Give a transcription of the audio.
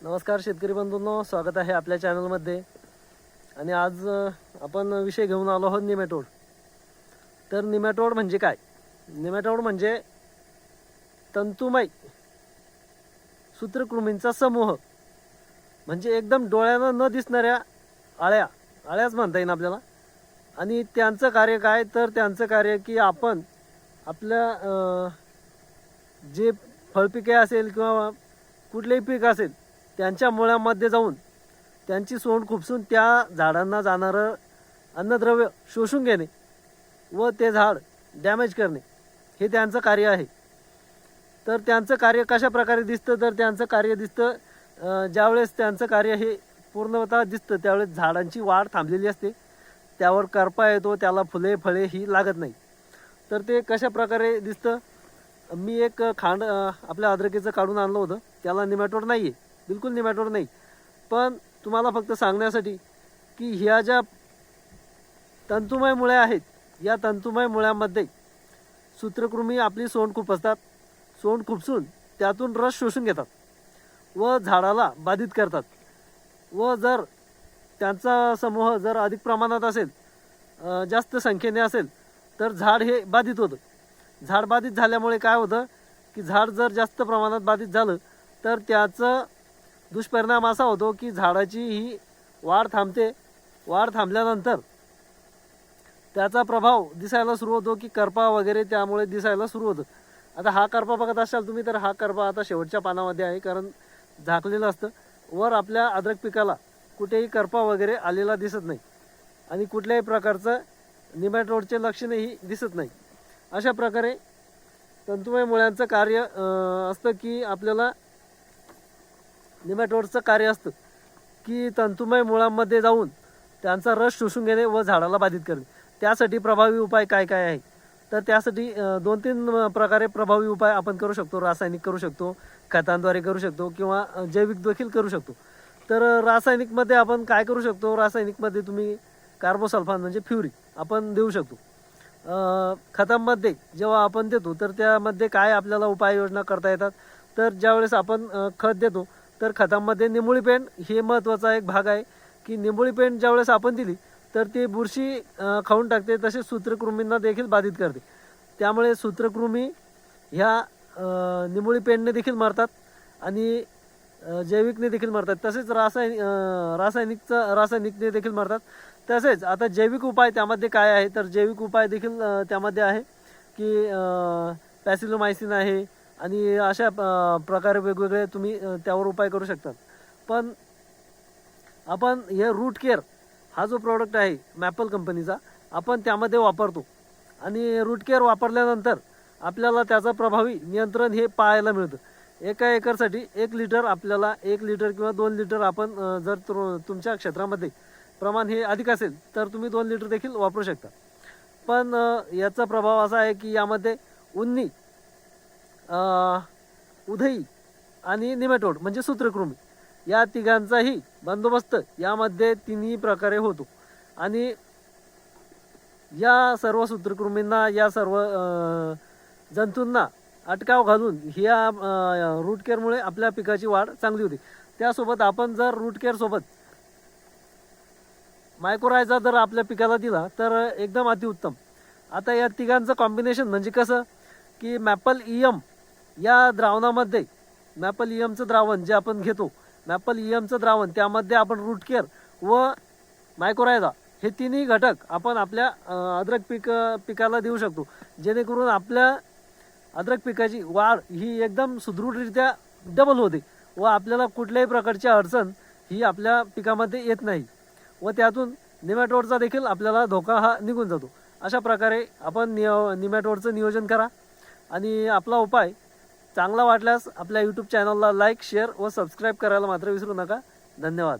नमस्कार शेतकरी बंधूंनो स्वागत आहे आपल्या चॅनलमध्ये. आणि आज आपण विषय घेऊन आलो आहोत निमॅटोड. तर निमॅटोड म्हणजे काय? निमॅटोड म्हणजे तंतुमय सूत्रकृमींचा समूह. म्हणजे एकदम डोळ्यानं न दिसणाऱ्या आळ्या. आळ्याच म्हणता येईल आपल्याला. आणि त्यांचं कार्य काय? तर त्यांचं कार्य की आपण आपल्या जे फळपिके असेल किंवा कुठलेही पीक असेल त्यांच्या मुळामध्ये जाऊन त्यांची सोंड खुपसून त्या झाडांना जाणारं अन्नद्रव्य शोषून घेणे व ते झाड डॅमेज करणे हे त्यांचं कार्य आहे. तर त्यांचं कार्य कशा प्रकारे दिसतं? तर त्यांचं कार्य दिसतं ज्यावेळेस त्यांचं कार्य हे पूर्णतः दिसतं त्यावेळेस झाडांची वाढ थांबलेली असते. त्यावर करपा येतो त्याला फुले फळे ही लागत नाही. तर ते कशा प्रकारे दिसतं? मी एक खांड आपल्या अद्रकीचं काढून आणलं होतं. त्याला निमॅटोड नाही आहे बिलकुल निमॅटोड नाही. पण तुम्हाला फक्त सांगण्यासाठी की ह्या ज्या तंतुमय मुळ्या आहेत या तंतुमय मुळ्यामध्ये सूत्रकृमी आपली सोंड खुपसतात सोंड खुपसून त्यातून रस शोषून घेतात व झाडाला बाधित करतात. व जर त्यांचा समूह जर अधिक प्रमाणात असेल जास्त संख्येने असेल तर झाड हे बाधित होतं. झाड बाधित झाल्यामुळे काय होतं की झाड जर जास्त प्रमाणात बाधित झालं तर त्याचं दुष्परिणाम असा होतो की झाडाची ही वाढ थांबते. वाढ थांबल्यानंतर त्याचा प्रभाव दिसायला सुरू होतो की करपा वगैरे त्यामुळे दिसायला सुरू होतं. आता हा करपा बघत असाल तुम्ही तर हा करपा आता शेवटच्या पानामध्ये आहे कारण झाकलेलं असतं. वर आपल्या अद्रक पिकाला कुठेही करपा वगैरे आलेला दिसत नाही. आणि कुठल्याही प्रकारचं निमॅट्रोडचे लक्षणही दिसत नाही. अशा प्रकारे तंतुमय मुळ्यांचं कार्य असतं की आपल्याला निमॅटोडचं कार्य असतं की तंतुमय मुळांमध्ये जाऊन त्यांचा रस शोषून घेणे व झाडाला बाधित करणे. त्यासाठी प्रभावी उपाय काय काय आहे? तर त्यासाठी दोन तीन प्रकारे प्रभावी उपाय आपण करू शकतो. रासायनिक करू शकतो खतांद्वारे करू शकतो किंवा जैविक देखील करू शकतो. तर रासायनिकमध्ये आपण काय करू शकतो? रासायनिकमध्ये तुम्ही कार्बोसल्फान म्हणजे फ्युरी आपण देऊ शकतो. खतांमध्ये जेव्हा आपण देतो तर त्यामध्ये काय आपल्याला उपाययोजना करता येतात? तर ज्यावेळेस आपण खत देतो तर खतांमध्ये निंबोळी पेंट हे महत्त्वाचा एक भाग आहे की निमुळी पेंड ज्यावेळेस आपण दिली तर ती बुरशी खाऊन टाकते तसेच सूत्रकृमींना देखील बाधित करते. त्यामुळे सूत्रकृमी ह्या निंबोळी पेंटने देखील मारतात आणि जैविकने देखील मारतात. तसेच रासायनिक रासायनिकचं रासायनिकने देखील मारतात. तसेच आता जैविक उपाय त्यामध्ये काय आहे? तर जैविक उपाय देखील त्यामध्ये आहे की पॅसिलोमायसिन आहे आणि अशा प्रकारे वेगवेगळे तुम्ही त्यावर उपाय करू शकतात. पण आपण हे रूट केअर हा जो प्रॉडक्ट आहे मॅपल कंपनीचा आपण त्यामध्ये वापरतो. आणि रूट केअर वापरल्यानंतर आपल्याला त्याचं प्रभावी नियंत्रण हे पाहायला मिळतं. एका एकरसाठी एक लिटर आपल्याला एक लिटर किंवा दोन लिटर आपण जर तु- तुमच्या क्षेत्रामध्ये प्रमाण हे अधिक असेल तर तुम्ही दोन लिटर देखील वापरू शकता. पण याचा प्रभाव असा आहे की यामध्ये उन्नी उधई आणि निमेटोड म्हणजे सूत्रकृमी या तिघांचाही बंदोबस्त यामध्ये तिन्ही प्रकारे होतो. आणि या सर्व सूत्रकृमींना या सर्व जंतूंना अटकाव घालून ह्या रूट केअरमुळे आपल्या पिकाची वाढ चांगली होते. त्यासोबत आपण जर रूट केअरसोबत मायक्रोरायझा जर आपल्या पिकाला दिला तर एकदम अतिउत्तम. आता या तिघांचं कॉम्बिनेशन म्हणजे कसं की मॅपल इयम या द्रावणामध्ये मॅपल ईएमचं द्रावण जे आपण घेतो मॅपल ईएमचं द्रावण त्यामध्ये आपण रूट केअर व मायक्रोरायझा हे तिन्ही घटक आपण आपल्या अद्रक पीक पिकाला देऊ शकतो. जेणेकरून आपल्या अद्रक पिकाची वाढ ही एकदम सुदृढरित्या डबल होते व आपल्याला कुठल्याही प्रकारची अडचण ही आपल्या पिकामध्ये येत नाही व त्यातून निमॅटोडचा देखील आपल्याला धोका हा निघून जातो. अशा प्रकारे आपण नियो निमॅटोडचं नियोजन करा. आणि आपला उपाय चांगला वाटल्यास आपल्या यूट्यूब चॅनलला लाईक शेअर व सबस्क्राईब करायला मात्र विसरू नका. धन्यवाद.